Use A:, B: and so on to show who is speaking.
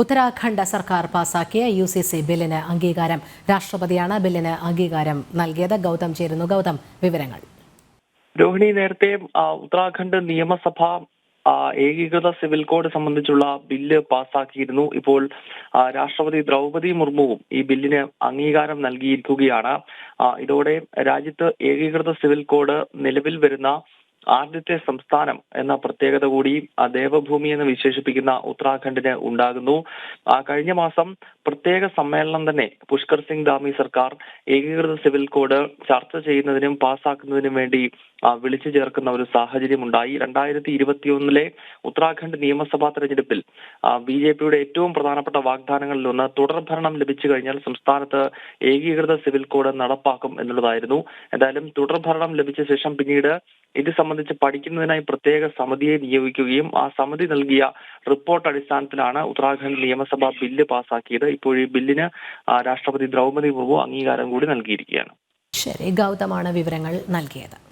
A: ഉത്തരാഖണ്ഡ് സർക്കാർ പാസാക്കിയ U C C ബില്ലിന് അംഗീകാരം. രാഷ്ട്രപതിയാണ് ബില്ലിന് അംഗീകാരം നൽകിയത്. ഗൗതം ചേരുന്നു. ഗൗതം വിവരങ്ങൾ.
B: രോഹിണി നേരത്തെ ഉത്തരാഖണ്ഡ് നിയമസഭ ഏകീകൃത സിവിൽ കോഡ് സംബന്ധിച്ചുള്ള ബില്ല് പാസാക്കിയിരുന്നു. ഇപ്പോൾ രാഷ്ട്രപതി ദ്രൗപതി മുർമുവും ഈ ബില്ലിന് അംഗീകാരം നൽകിയിരിക്കുകയാണ്. ഇതോടെ രാജ്യത്ത് ഏകീകൃത സിവിൽ കോഡ് നിലവിൽ വരുന്ന ആദ്യത്തെ സംസ്ഥാനം എന്ന പ്രത്യേകത കൂടി ദേവഭൂമി എന്ന് വിശേഷിപ്പിക്കുന്ന ഉത്തരാഖണ്ഡിന് ഉണ്ടാകുന്നു. ആ, കഴിഞ്ഞ മാസം പ്രത്യേക സമ്മേളനം തന്നെ പുഷ്കർ സിംഗ് ധാമി സർക്കാർ ഏകീകൃത സിവിൽ കോഡ് ചർച്ച ചെയ്യുന്നതിനും പാസ്സാക്കുന്നതിനും വേണ്ടി വിളിച്ചു ചേർക്കുന്ന ഒരു സാഹചര്യം ഉണ്ടായി. രണ്ടായിരത്തി ഇരുപത്തിയൊന്നിലെ ഉത്തരാഖണ്ഡ് നിയമസഭാ തെരഞ്ഞെടുപ്പിൽ ബി ജെ പിയുടെ ഏറ്റവും പ്രധാനപ്പെട്ട വാഗ്ദാനങ്ങളിൽ ഒന്ന് തുടർഭരണം ലഭിച്ചു കഴിഞ്ഞാൽ സംസ്ഥാനത്ത് ഏകീകൃത സിവിൽ കോഡ് നടപ്പാക്കും എന്നുള്ളതായിരുന്നു. എന്തായാലും തുടർഭരണം ലഭിച്ച ശേഷം പിന്നീട് ഇത് സംബന്ധിച്ച് പഠിക്കുന്നതിനായി പ്രത്യേക സമിതിയെ നിയോഗിക്കുകയും ആ സമിതി നൽകിയ റിപ്പോർട്ട് അടിസ്ഥാനത്തിലാണ് ഉത്തരാഖണ്ഡ് നിയമസഭ ബില്ല് പാസാക്കിയത്. ഇപ്പോൾ ഈ ബില്ലിന് രാഷ്ട്രപതി ദ്രൗപദി മുർമു അംഗീകാരം കൂടി നൽകിയിരിക്കുകയാണ്.
A: ശരി ഗൗതമാണ് വിവരങ്ങൾ നൽകിയത്.